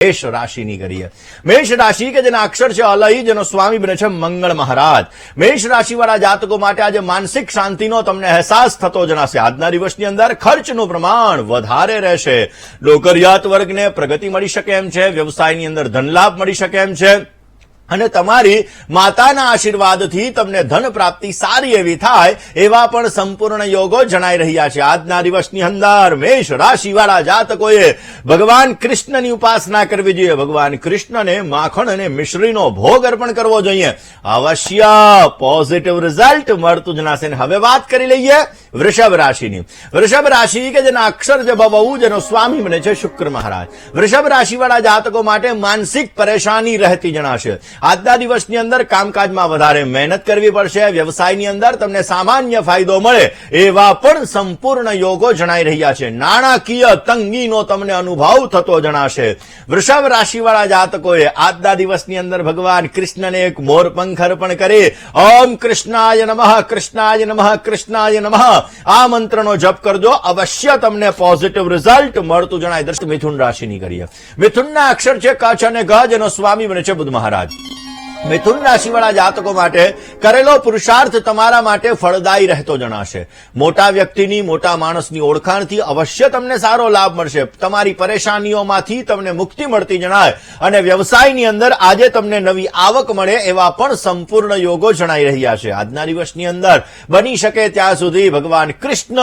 મેષ રાશિની કરીએ મેષ રાશિ કે જેના અક્ષર છે અલય જેનો સ્વામી બને છે મંગળ મહારાજ મેષ રાશિવાળા જાતકો માટે આજે માનસિક શાંતિનો તમને અહેસાસ થતો જણાશે આજના દિવસની અંદર ખર્ચનું પ્રમાણ વધારે રહેશે લોકરિયાત વર્ગને પ્રગતિ મળી શકે એમ છે, વ્યવસાયની અંદર ધનલાભ મળી શકે એમ છે અને તમારી માતાના આશીર્વાદથી તમને ધન પ્રાપ્તિ સારી એવી થાય એવા પણ સંપૂર્ણ યોગો જણાઈ રહ્યા છે. આજના દિવસની અંદર મેષ રાશિવાળા જાતકોએ ભગવાન કૃષ્ણની ઉપાસના કરવી જોઈએ. ભગવાન કૃષ્ણને માખણ અને મિશ્રીનો ભોગ અર્પણ કરવો જોઈએ. અવશ્ય પોઝિટિવ રિઝલ્ટ મળતું જણાશે હવે વાત કરી લઈએ વૃષભ રાશિની. વૃષભ રાશિ કે જેના અક્ષર જે બહુ જેનો સ્વામી બને છે શુક્ર મહારાજ. વૃષભ રાશિવાળા જાતકો માટે માનસિક પરેશાની રહેતી જણાશે. આજના દિવસની અંદર કામકાજમાં વધારે મહેનત કરવી પડશે. વ્યવસાયની અંદર તમને સામાન્ય ફાયદો મળે એવા પણ સંપૂર્ણ યોગો જણાઈ રહ્યા છે. નાણાકીય તંગીનો તમને અનુભવ થતો જણાશે. વૃષભ રાશિવાળા જાતકોએ આજના દિવસની અંદર ભગવાન કૃષ્ણને એક મોરપંખ અર્પણ કરી. ઓમ કૃષ્ણાય નમઃ કૃષ્ણાય નમઃ કૃષ્ણાય નમઃ. આ મંત્રનો જપ કરજો. અવશ્ય તમને પોઝિટિવ રિઝલ્ટ મળતું જણાય. દર્શક, મિથુન રાશિની કરીએ. મિથુનના અક્ષર છે કચ્છ અને ગજ એનો સ્વામી બને છે બુધ મહારાજ. મિથુન રાશિવાળા જાતકો માટે કરેલો પુરુષાર્થ તમારા માટે ફળદાયી રહેતો જણાશે. મોટા વ્યક્તિની, મોટા માણસની ઓળખાણથી અવશ્ય તમને સારો લાભ મળશે. તમારી પરેશાનીઓમાંથી તમને મુક્તિ મળતી જણાય અને વ્યવસાયની અંદર આજે તમને નવી આવક મળે એવા પણ સંપૂર્ણ યોગો જણાઈ રહ્યા છે. આજના દિવસની અંદર બની શકે ત્યાં સુધી ભગવાન કૃષ્ણ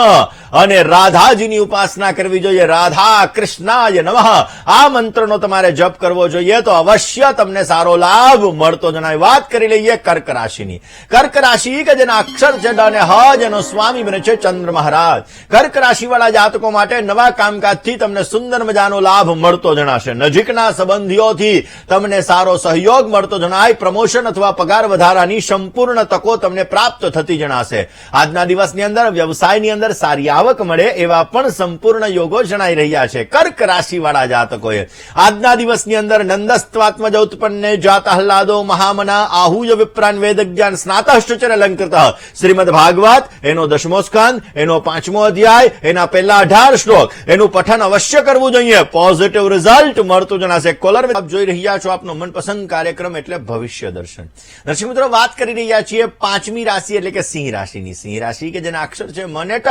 અને રાધાજીની ઉપાસના કરવી જોઈએ. રાધા કૃષ્ણાય નમઃ. આ મંત્રનો તમારે જપ કરવો જોઈએ તો અવશ્ય તમને સારો લાભ મળતો જણાય વાત કરી લઈએ કર્ક રાશિની કર્ક રાશિ કે જેના અક્ષર છે અને હ જેનો સ્વામી બને છે ચંદ્ર મહારાજ. કર્ક રાશિવાળા જાતકો માટે નવા કામકાજથી તમને સુંદર મજાનો લાભ મળતો જણાશે. નજીકના સંબંધીઓથી તમને સારો સહયોગ મળતો જણાય, પ્રમોશન અથવા પગાર વધારાની સંપૂર્ણ તકો તમને પ્રાપ્ત થતી જણાશે. આજના દિવસની અંદર વ્યવસાયની અંદર સારી આવક મળે એવા પણ સંપૂર્ણ યોગો જણાઈ રહ્યા છે કર્ક રાશિવાળા જાતકોએ. આજના દિવસની અંદર નંદસ્ત્વાત્મજ ઉત્પન્ને જાત આહલાદો મહામના આહુય વિપ્રાન વેદ જ્ઞાન અલંકૃત શ્રીમદ ભાગવત એનો દસમો સ્કંદ એનો પાંચમો અધ્યાય એના પહેલા અઢાર શ્લોક એનું પઠન અવશ્ય કરવું જોઈએ પોઝિટિવ રિઝલ્ટ મળતું જણાશે કોલર આપ જોઈ રહ્યા છો આપનો મનપસંદ કાર્યક્રમ એટલે ભવિષ્ય દર્શન દર્શક મિત્રો વાત કરી રહ્યા છીએ પાંચમી રાશિ એટલે કે સિંહ રાશિની. સિંહ રાશિ કે જેના અક્ષર છે મનેટ,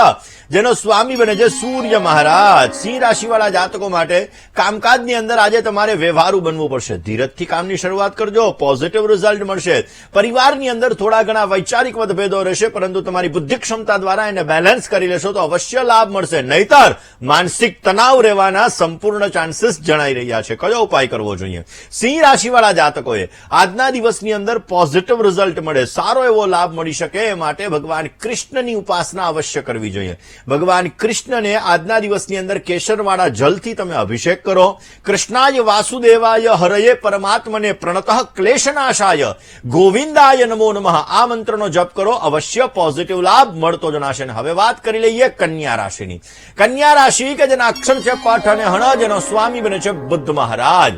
જેનો સ્વામી બને છે સૂર્ય મહારાજ. સિંહ રાશિવાળા જાતકો માટે કામકાજની અંદર આજે તમારે વ્યવહારુ બનવું પડશે. ધીરજથી કામની શરૂઆત કરજો. પોઝિટિવ રિઝલ્ટ મળશે. પરિવારની અંદર થોડા ઘણા વૈચારિક મતભેદો રહેશે, પરંતુ તમારી બુદ્ધિ ક્ષમતા દ્વારા એને બેલેન્સ કરી લેશો તો અવશ્ય લાભ મળશે. નહીતર માનસિક તણાવ રહેવાના સંપૂર્ણ ચાન્સીસ જણાઈ રહ્યા છે. કયો ઉપાય કરવો જોઈએ? સિંહ રાશિવાળા જાતકોએ આજના દિવસની અંદર પોઝિટિવ રિઝલ્ટ મળે. સારો એવો લાભ મળી શકે એ માટે ભગવાન કૃષ્ણની ઉપાસના અવશ્ય કરવી જોઈએ. ભગવાન કૃષ્ણને આજના દિવસની અંદર કેસરવાળા જલથી તમે અભિષેક કરો. કૃષ્ણાય વાસુદેવાય હરયે પરમાત્મને પ્રણતઃ ક્લેશનાશાય ગોવિંદાય નમો નમઃ. આ મંત્રનો જપ કરો. અવશ્ય પોઝિટિવ લાભ મળતો જણાશે. હવે વાત કરી લઈએ કન્યા રાશિની. કન્યા રાશિ કે જેના અક્ષર છે પઠ અને હણ જેનો સ્વામી બને છે બુદ્ધ મહારાજ.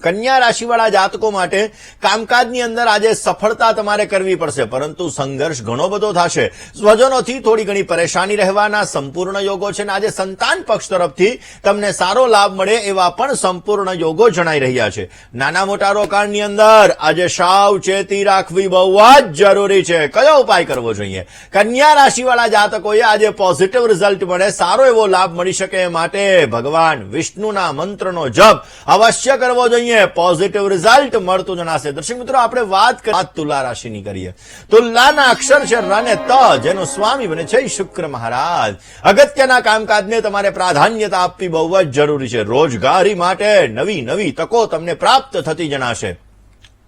કન્યા રાશિવાળા જાતકો માટે કામકાજની અંદર આજે સફળતા તમારે કરવી પડશે, પરંતુ સંઘર્ષ ઘણો બધો થશે. સ્વજનોથી થોડી ઘણી પરેશાની રહેવાના સંપૂર્ણ યોગો છે અને આજે સંતાન પક્ષ તરફથી તમને સારો લાભ મળે એવા પણ સંપૂર્ણ યોગો જણાઈ રહ્યા છે. નાના મોટા રોકાણની અંદર આજે સાવચેતી રાખવી બહુ જ જરૂરી છે. કયો ઉપાય કરવો જોઈએ? કન્યા રાશિવાળા જાતકોએ આજે પોઝિટિવ રિઝલ્ટ મળે, સારો એવો લાભ મળી શકે એ માટે ભગવાન વિષ્ણુના મંત્રનો જપ અવશ્ય કરવો જોઈએ. પોઝિટિવ રિઝલ્ટ મળતું જણાશે દર્શક મિત્રો, આપણે વાત તુલા રાશિની કરીએ. તુલાના અક્ષર છે ર ત, જેનો સ્વામી બને છે શુક્ર મહારાજ. અગત્યના કામકાજને તમારે પ્રાધાન્યતા આપવી બહુ જ જરૂરી છે. રોજગારી માટે નવી નવી તકો તમને પ્રાપ્ત થતી જણાશે.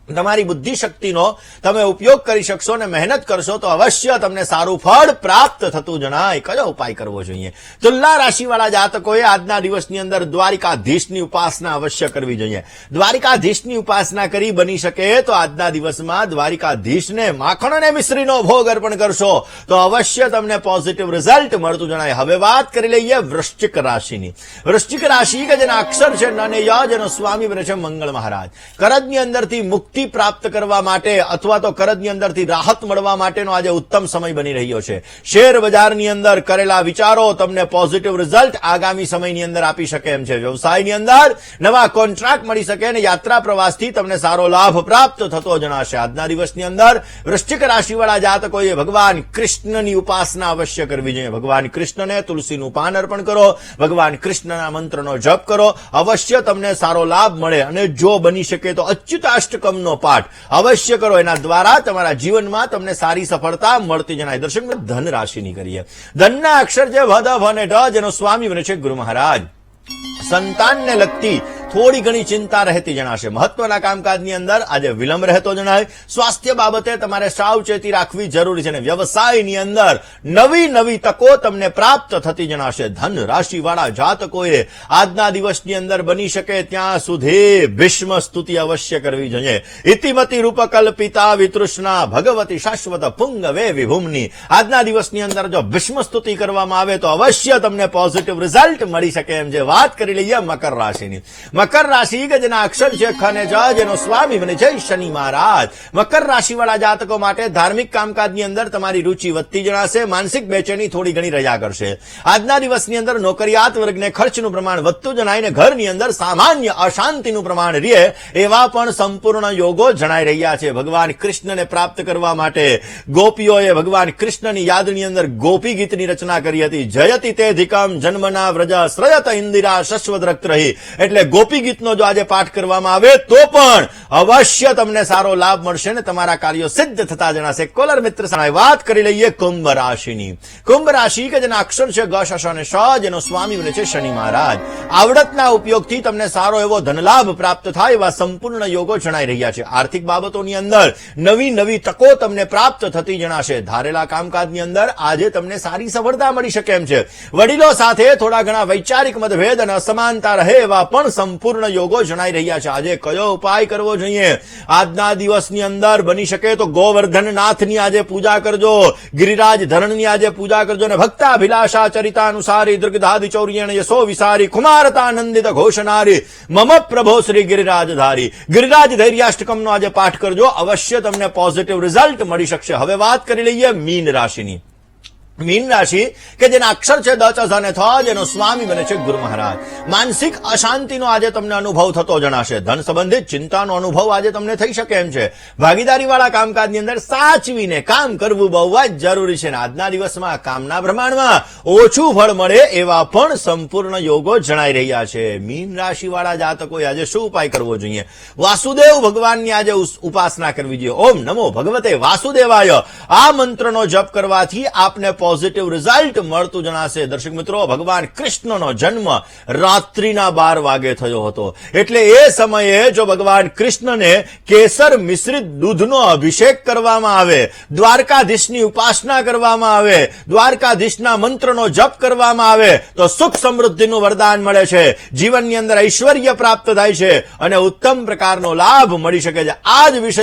તમારી બુદ્ધિ શક્તિનો તમે ઉપયોગ કરી શકશો અને મહેનત કરશો તો અવશ્ય તમને સારું ફળ પ્રાપ્ત થતું જણાય. કયો ઉપાય કરવો જોઈએ? તુલા રાશિવાળા જાતકોએ આજના દિવસની અંદર દ્વારિકાધીશની ઉપાસના અવશ્ય કરવી જોઈએ. દ્વારિકાધીશની ઉપાસના કરી બની શકે તો આજના દિવસમાં દ્વારિકાધીશને માખણ અને મિશ્રીનો ભોગ અર્પણ કરશો તો અવશ્ય તમને પોઝિટિવ રિઝલ્ટ મળતું જણાય. હવે વાત કરી લઈએ વૃશ્ચિક રાશિની. વૃશ્ચિક રાશિ કે જેના અક્ષર છે નને ય જેનો સ્વામી બને છે મંગળ મહારાજ. કરજની અંદરથી મુક્તિ મુક્તિ પ્રાપ્ત કરવા માટે અથવા તો કરજની અંદરથી રાહત મળવા માટેનો આજે ઉત્તમ સમય બની રહ્યો છે. શેર બજારની અંદર કરેલા વિચારો તમને પોઝિટિવ રિઝલ્ટ આગામી સમયની અંદર આપી શકે એમ છે. વ્યવસાયની અંદર નવા કોન્ટ્રાક્ટ મળી શકે અને યાત્રા પ્રવાસથી તમને સારો લાભ પ્રાપ્ત થતો જણાશે. આજના દિવસની અંદર વૃશ્ચિક રાશિવાળા જાતકોએ ભગવાન કૃષ્ણની ઉપાસના અવશ્ય કરવી જોઈએ. ભગવાન કૃષ્ણને તુલસીનું પાન અર્પણ કરો. ભગવાન કૃષ્ણના મંત્રનો જપ કરો. અવશ્ય તમને સારો લાભ મળે અને જો બની શકે તો અચ્યુતાષ્ટકમનો પાઠ અવશ્ય કરો. એના દ્વારા તમારા જીવનમાં તમને સારી સફળતા મળતી જણાય. દર્શક ધન રાશિની કરીએ. ધનના અક્ષર છે વધ ભ અને ઢ, જેનો સ્વામી બને છે ગુરુ મહારાજ. સંતાનને લગતી થોડી ઘણી ચિંતા રહેતી જણાશે. મહત્વના કામકાજની અંદર આજે વિલંબ રહેતો જણાય. સ્વાસ્થ્ય બાબતે તમારે સાવચેતી રાખવી જરૂરી છે અને વ્યવસાયની અંદર નવી નવી તકો તમને પ્રાપ્ત થતી જણાશે. ધન રાશિવાળા જાતકોએ આજના દિવસની અંદર બની શકે ત્યાં સુધી ભીષ્મ સ્તુતિ અવશ્ય કરવી જોઈએ. ઇતિમતી રૂપકલ્પિતા વિતૃષ્ણા ભગવતી શાશ્વત પુંગવે વિભૂમની. આજના દિવસની અંદર જો ભીષ્મ સ્તુતિ કરવામાં આવે તો અવશ્ય તમને પોઝિટિવ રિઝલ્ટ મળી શકે એમ જે વાત કરી લઈએ મકર રાશિની. મકર રાશિ કે જેના અક્ષર છે ખ અને જ સ્વામી બને છે શનિ મહારાજ. મકર રાશિવાળા જાતકો માટે ધાર્મિક કામકાજની અંદર તમારી રુચિ વધતી જણાશે, માનસિક બેચેની થોડી ઘણી રજા કરશે. આજના દિવસની અંદર નોકરિયાત વર્ગને ખર્ચનું પ્રમાણ વધતું જણાય ને ઘરની અંદર સામાન્ય અશાંતિનું પ્રમાણ રહે એવા પણ સંપૂર્ણ યોગો જણાઈ રહ્યા છે. ભગવાન કૃષ્ણને પ્રાપ્ત કરવા માટે ગોપીઓએ ભગવાન કૃષ્ણની યાદની અંદર ગોપી ગીતની રચના કરી હતી. જયતિ તે ધિકમ, જન્મના વ્રજ, શ્રયત ઇન્દિરા શશ્વત રહી. એટલે ગોપી ગીતનો જો આજે પાઠ કરવામાં આવે તો પણ અવશ્ય તમને સારો લાભ મળશે ને તમારા કાર્યો સિદ્ધ થતા જણાશે. કોલર મિત્ર વાત કરી લઈએ કુંભ રાશિની. કુંભ રાશિ કે જેના અક્ષર છે ગ અને શ જેનો સ્વામી બને છે શનિ મહારાજ. આવડતના ઉપયોગથી તમને સારો એવો ધનલાભ પ્રાપ્ત થાય એવા સંપૂર્ણ યોગો જણાઈ રહ્યા છે. આર્થિક બાબતોની અંદર નવી નવી તકો તમને પ્રાપ્ત થતી જણાશે. ધારેલા કામકાજની અંદર આજે તમને સારી સફળતા મળી શકે એમ છે. વડીલો સાથે થોડા ઘણા વૈચારિક મતભેદ અને અસમાનતા રહે એવા પણ સંપૂર્ણ યોગો જણાઈ રહ્યા છે. આજે કયો ઉપાય કરવો જોઈએ? આજના દિવસની અંદર બની શકે તો ગોવર્ધન નાથની આજે પૂજા કરજો. ગિરિરાજ ધરણની આજે પૂજા કરજો અને ભક્તાભિલાષા ચરિતાનુસારી દુર્ગધાદિ ચૌર્યણ યશો વિસારી કુમારતાનંદિત ઘોષનારી મમ પ્રભો શ્રી ગિરિરાજધારી. ગિરિરાજ ધૈર્યાષ્ટકમનો આજે પાઠ કરજો. અવશ્ય તમને પોઝિટિવ રિઝલ્ટ મળી શકશે. હવે વાત કરી લઈએ મીન રાશિની. મીન રાશિ કે જેના અક્ષર છે દચ અને થ, જેનો સ્વામી બને છે ગુરુ મહારાજ. માનસિક અશાંતિનો આજે તમને અનુભવ થતો જણાશે. ધન સંબંધિત ચિંતાનો અનુભવ આજે તમને થઈ શકે એમ છે. ભાગીદારી વાળા કામકાજની અંદર સાચવીને કામ કરવું બહુ જ જરૂરી છે આજના દિવસમાં કામના પ્રમાણમાં ઓછું ફળ મળે એવા પણ સંપૂર્ણ યોગો જણાઈ રહ્યા છે. મીન રાશિ વાળા જાતકોએ આજે શું ઉપાય કરવો જોઈએ? વાસુદેવ ભગવાનની આજે ઉપાસના કરવી જોઈએ. ઓમ નમો ભગવતે વાસુદેવાય. આ મંત્રનો જપ કરવાથી આપને પોઝિટિવ રિઝલ્ટ મળતું જણાશે. દર્શક મિત્રો, ભગવાન કૃષ્ણનો જન્મ રાત્રિના બાર વાગે થયો હતો. એટલે એ સમયે જો ભગવાન કૃષ્ણને કેસર મિશ્રિત દૂધનો અભિષેક કરવામાં આવે, દ્વારકાધીશની ઉપાસના કરવામાં આવે, દ્વારકાધીશના મંત્રનો જપ કરવામાં આવે, તો સુખ સમૃદ્ધિનું વરદાન મળે છે. જીવનની અંદર ઐશ્વર્ય પ્રાપ્ત થાય છે અને ઉત્તમ પ્રકારનો લાભ મળી શકે છે. આ જ વિષય